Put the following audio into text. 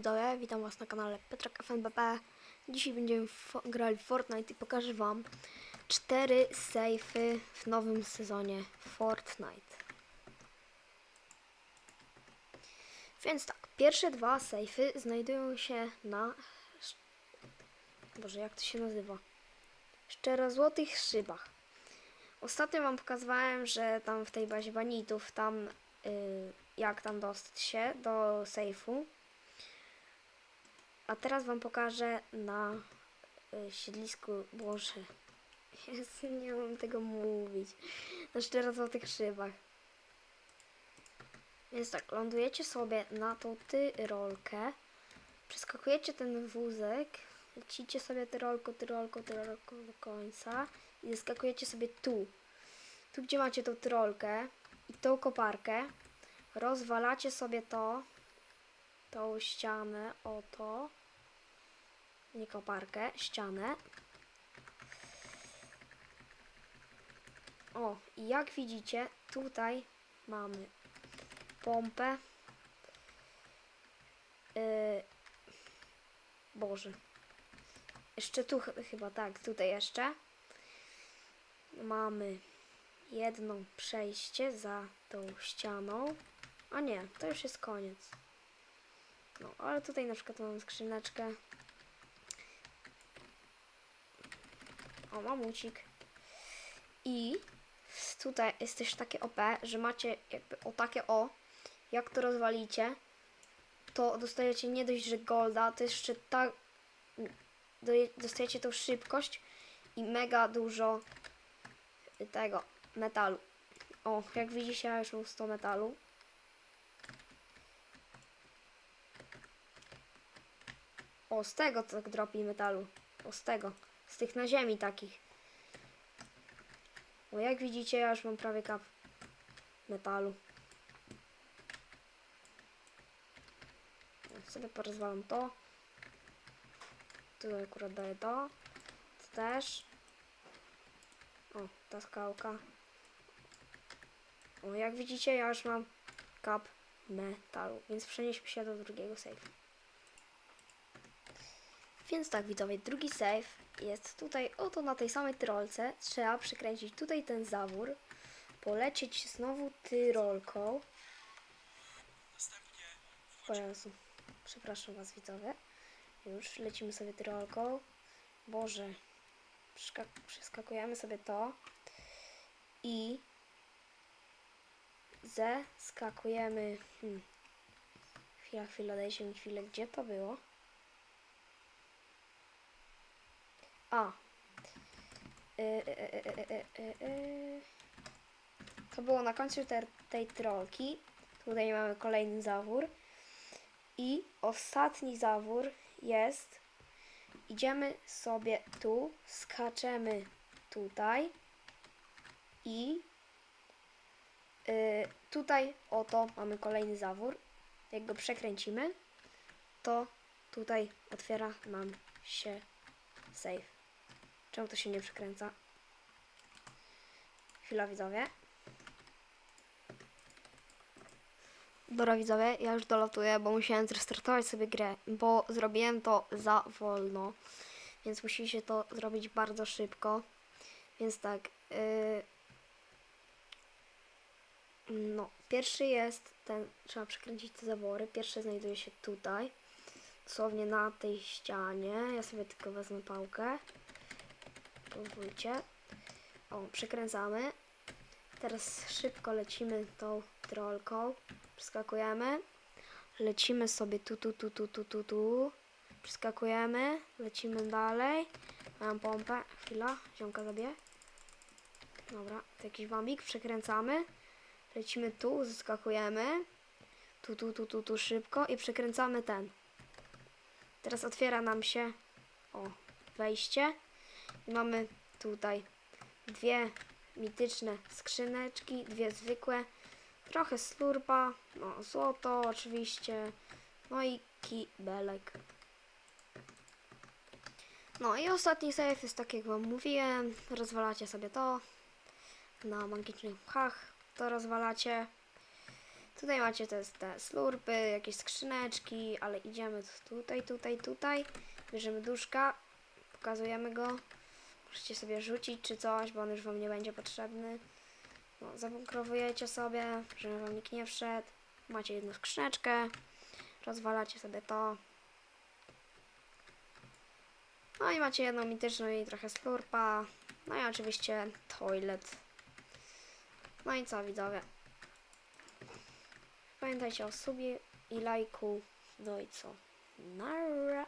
widzowie, witam was na kanale Petrak FNBP. Dzisiaj będziemy grali w Fortnite i pokażę wam cztery sejfy w nowym sezonie Fortnite. Więc tak, pierwsze dwa sejfy znajdują się na... Boże, jak to się nazywa? Szczerozłotych szybach. Ostatnio wam pokazywałem, że tam w tej bazie banitów, tam y, jak tam dostać się do sejfu. A teraz wam pokażę na y, siedlisku, Boże, nie mam tego mówić, na szczerozłotych szybach. Więc tak, lądujecie sobie na tą tyrolkę, przeskakujecie ten wózek, lecicie sobie tyrolką, tyrolką, tyrolką do końca. I skakujecie sobie tu. Tu, gdzie macie tą tyrolkę i tą koparkę, rozwalacie sobie to, tą ścianę, oto, nie koparkę, ścianę. O, i jak widzicie, tutaj mamy pompę. Yy, Boże. Jeszcze tu ch- chyba, tak, tutaj jeszcze. Mamy jedno przejście za tą ścianą. A nie, to już jest koniec. No, ale tutaj na przykład mamy skrzyneczkę. O, mamucik. I tutaj jest też takie OP, że macie jakby o takie o. Jak to rozwalicie, to dostajecie nie dość, że golda, to jeszcze tak dostajecie tą szybkość i mega dużo tego metalu. O, jak widzicie, ja już mam 100 metalu. O, z tego tak dropi metalu. O, z tego. Z tych na ziemi takich. O, jak widzicie, ja już mam prawie kap metalu. Sobie porozwalam to. Tu akurat daję to. To też. O, ta skałka. O, jak widzicie, ja już mam kap metalu, więc przenieśmy się do drugiego save. Więc tak, widzowie, drugi save jest tutaj, oto na tej samej tyrolce. Trzeba przykręcić tutaj ten zawór, polecieć znowu tyrolką. O Jezu, przepraszam was, widzowie. Już lecimy sobie tyrolką. Boże, przeskak- przeskakujemy sobie to i zeskakujemy. Hmm. Chwila, chwila, dajcie mi chwilę, gdzie to było? A. Y, y, y. To było na końcu ter, tej trolki. Tutaj mamy kolejny zawór. I ostatni zawór jest. Idziemy sobie tu, skaczemy tutaj i tutaj oto mamy kolejny zawór. Jak go przekręcimy, to tutaj otwiera nam się save. Czemu to się nie przekręca? Chwila widzowie. Dobra widzowie, ja już dolatuję, bo musiałem zrestartować sobie grę, bo zrobiłem to za wolno. Więc musicie to zrobić bardzo szybko. Więc tak. Yy, no, pierwszy jest ten, trzeba przekręcić te zawory. Pierwszy znajduje się tutaj. Dosłownie na tej ścianie. Ja sobie tylko wezmę pałkę. Pozwólcie. O, przekręcamy. Teraz szybko lecimy tą trolką. Przeskakujemy. Lecimy sobie tu, tu, tu, tu, tu, tu, tu. Przeskakujemy. Lecimy dalej. Mam pompę. Chwila. Ziomka zabije. Dobra, to jakiś bambik. Przekręcamy. Lecimy tu, zeskakujemy. Tu, tu, tu, tu, tu szybko i przekręcamy ten. Teraz otwiera nam się o wejście. Mamy tutaj dwie mityczne skrzyneczki, dwie zwykłe, trochę slurpa, no złoto oczywiście, no i kibelek. No i ostatni save jest tak jak wam mówiłem, rozwalacie sobie to na magicznych pchach, to rozwalacie. Tutaj macie te, te slurpy, jakieś skrzyneczki, ale idziemy tutaj, tutaj, tutaj. Bierzemy duszka, pokazujemy go. Możecie sobie rzucić czy coś, bo on już wam nie będzie potrzebny. No, zabunkrowujecie sobie, żeby wam nikt nie wszedł. Macie jedną skrzyneczkę, rozwalacie sobie to. No i macie jedną mityczną i trochę slurpa. No i oczywiście toilet. No i co widzowie? Pamiętajcie o subie i lajku. No i co? Nara.